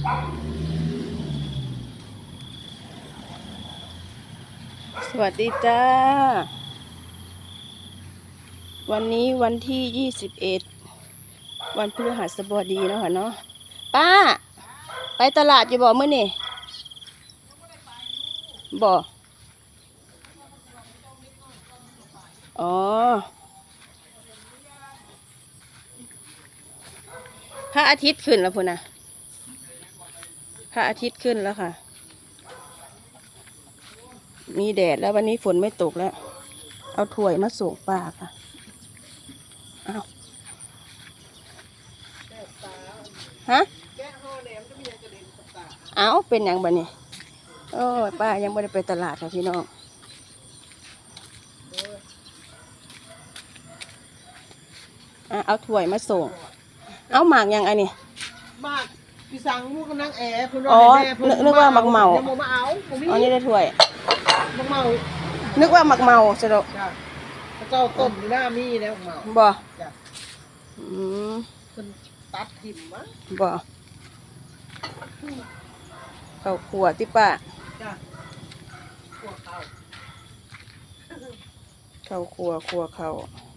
สวัสดีจ้า วันนี้วันที่ยี่สิบเอ็ดวันพฤหัสบดีเนาะค่ะเนาะป้า ไปตลาดอยู่บ่เมื่อนี่บ่อ๋อพระอาทิตย์ขึ้นแล้วพุ่นนะ พระอาทิตย์ขึ้นแล้วค่ะ มีแดดแล้ววันนี้ฝนไม่ตกแล้ว เอาถ้วยมาส่งป้าค่ะเอาฮะเอาเป็นอย่างบันนี้โอ้ป้ายังไม่ได้ไปตลาดค่ะพี่น้องเอาถ้วยมาส่ง เอาหมากยังไงนี่มาก พี่สังมูกำลังแอร์เพิ่นอ๋อให้แม่เพิ่นึกนึกว่ามักเมายังบ่มาเอาผมมีอ๋อนี่ได้ถ้วยมักเมานึกว่าหมักเมาสะดอกจ้ะพระเจ้าต้มอยู่หน้ามีแล้วมักเมาบ่จ้ะอืมเพิ่นตัดทิ่มมั้งบ่เขาขวดที่ป้าจ้ะพวกเขาเขาครัวครัวเขาเ